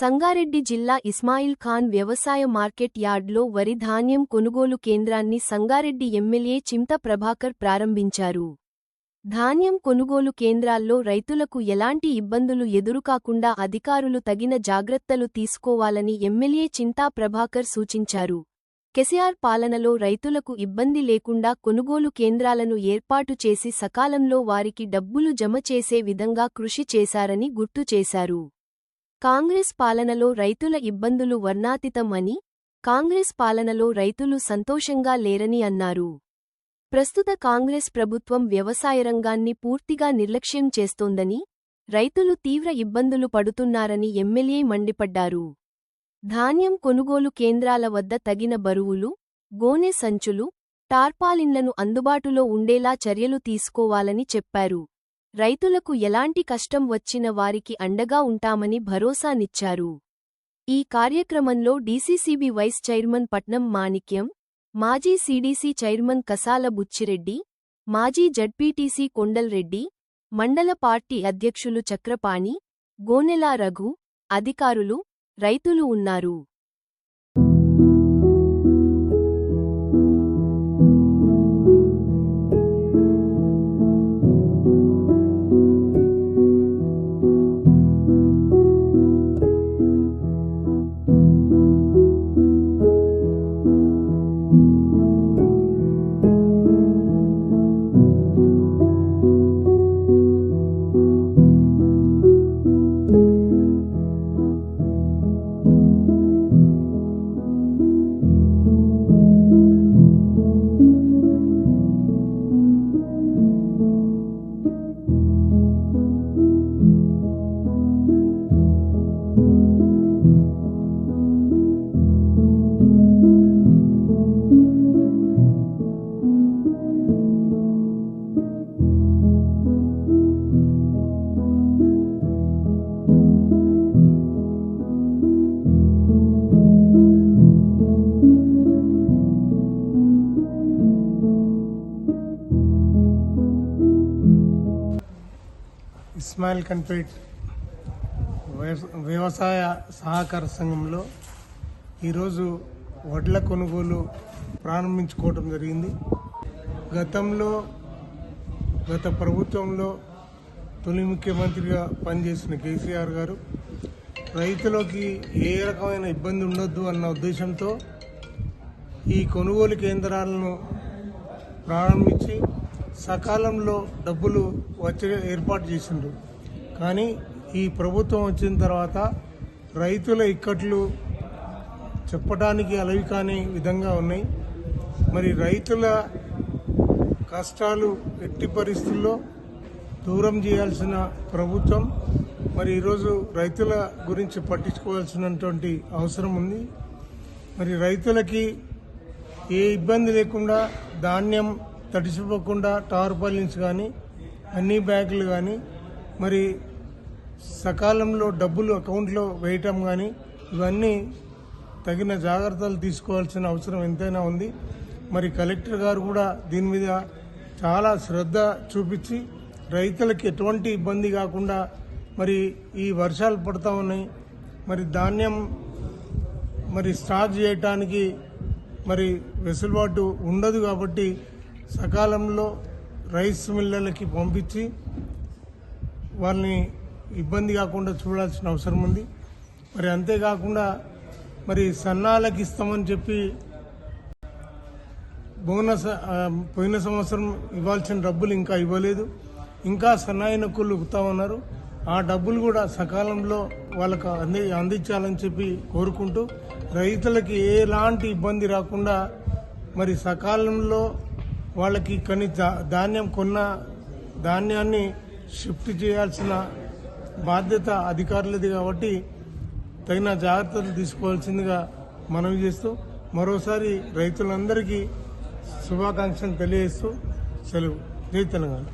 సంగారెడ్డి జిల్లా ఇస్మాయిల్ ఖాన్ వ్యవసాయ మార్కెట్ యార్డ్లో వరి ధాన్యం కొనుగోలు కేంద్రాన్ని సంగారెడ్డి ఎమ్మెల్యే చింత ప్రభాకర్ ప్రారంభించారు. ధాన్యం కొనుగోలు కేంద్రాల్లో రైతులకు ఎలాంటి ఇబ్బందులు ఎదురుకాకుండా అధికారులు తగిన జాగ్రత్తలు తీసుకోవాలని ఎమ్మెల్యే చింతా ప్రభాకర్ సూచించారు. కెసిఆర్ పాలనలో రైతులకు ఇబ్బంది లేకుండా కొనుగోలు కేంద్రాలను ఏర్పాటు చేసి సకాలంలో వారికి డబ్బులు జమ చేసే విధంగా కృషి చేశారని గుర్తు చేశారు. కాంగ్రెస్ పాలనలో రైతుల ఇబ్బందులు వర్ణాతీతం అని కాంగ్రెస్ పాలనలో రైతులు సంతోషంగా లేరని అన్నారు. ప్రస్తుత కాంగ్రెస్ ప్రభుత్వం వ్యవసాయ రంగాన్ని పూర్తిగా నిర్లక్ష్యం చేస్తోందని రైతులు తీవ్ర ఇబ్బందులు పడుతున్నారని ఎమ్మెల్యే మండిపడ్డారు. ధాన్యం కొనుగోలు కేంద్రాల వద్ద తగిన బరువులు గోనె సంచులు టార్పాలిన్లను అందుబాటులో ఉండేలా చర్యలు తీసుకోవాలని చెప్పారు. రైతులకు ఎలాంటి కష్టం వచ్చిన వారికి అండగా ఉంటామని భరోసానిచ్చారు ఈ కార్యక్రమంలో డీసీసీబీ వైస్ చైర్మన్ పట్నం మాణిక్యం మాజీ సీడీసీ చైర్మన్ కసాల బుచ్చిరెడ్డి మాజీ జడ్పీటీసీ కొండల్రెడ్డి మండల పార్టీ అధ్యక్షులు చక్రపాణి గోనెలా రఘు అధికారులు రైతులు ఉన్నారు. ఇస్మాయిల్ కన్పేట్ వ్యవసాయ సహకార సంఘంలో ఈరోజు వడ్ల కొనుగోలు ప్రారంభించుకోవటం జరిగింది. గతంలో గత ప్రభుత్వంలో తొలి ముఖ్యమంత్రిగా పనిచేసిన కేసీఆర్ గారు రైతులకి ఏ రకమైన ఇబ్బంది ఉండొద్దు అన్న ఉద్దేశంతో ఈ కొనుగోలు కేంద్రాలను ప్రారంభించి సకాలంలో డబ్బులు వచ్చే ఏర్పాటు చేసిండ్రు. కానీ ఈ ప్రభుత్వం వచ్చిన తర్వాత రైతుల ఇక్కట్లు చెప్పడానికి అలవి కాని విధంగా ఉన్నాయి. మరి రైతుల కష్టాలు ఎట్టి పరిస్థితుల్లో దూరం చేయాల్సిన ప్రభుత్వం మరి ఈరోజు రైతుల గురించి పట్టించుకోవాల్సినటువంటి అవసరం ఉంది. మరి రైతులకి ఏ ఇబ్బంది లేకుండా ధాన్యం తడిసిపోకుండా టార్పాలిన్స్ కానీ అన్ని బ్యాగులు కానీ మరి సకాలంలో డబ్బులు అకౌంట్లో వేయటం కానీ ఇవన్నీ తగిన జాగ్రత్తలు తీసుకోవాల్సిన అవసరం ఎంతైనా ఉంది. మరి కలెక్టర్ గారు కూడా దీని మీద చాలా శ్రద్ధ చూపించి రైతులకి ఎటువంటి ఇబ్బంది కాకుండా మరి ఈ వర్షాలు పడతా ఉన్నాయి. మరి ధాన్యం మరి స్టాక్ చేయటానికి మరి వెసులుబాటు ఉండదు కాబట్టి సకాలంలో రైస్ మిల్లర్లకి పంపించి వాళ్ళని ఇబ్బంది కాకుండా చూడాల్సిన అవసరం ఉంది. మరి అంతేకాకుండా మరి సన్నాలకు ఇస్తామని చెప్పి బోనస్ పోయిన సంవత్సరం ఇవ్వాల్సిన డబ్బులు ఇంకా ఇవ్వలేదు. ఇంకా సన్నాయి నొక్కులు ఉన్నారు ఆ డబ్బులు కూడా సకాలంలో వాళ్ళకు అంది అందించాలని చెప్పి కోరుకుంటూ రైతులకి ఎలాంటి ఇబ్బంది రాకుండా మరి సకాలంలో వాళ్ళకి కొన్ని ధాన్యం కొన్న ధాన్యాన్ని షిఫ్ట్ చేయాల్సిన బాధ్యత అధికారులది కాబట్టి తగిన జాగ్రత్తలు తీసుకోవాల్సిందిగా మనవి చేస్తూ మరోసారి రైతులందరికీ శుభాకాంక్షలు తెలియజేస్తూ సెలవు. జై తెలంగాణ.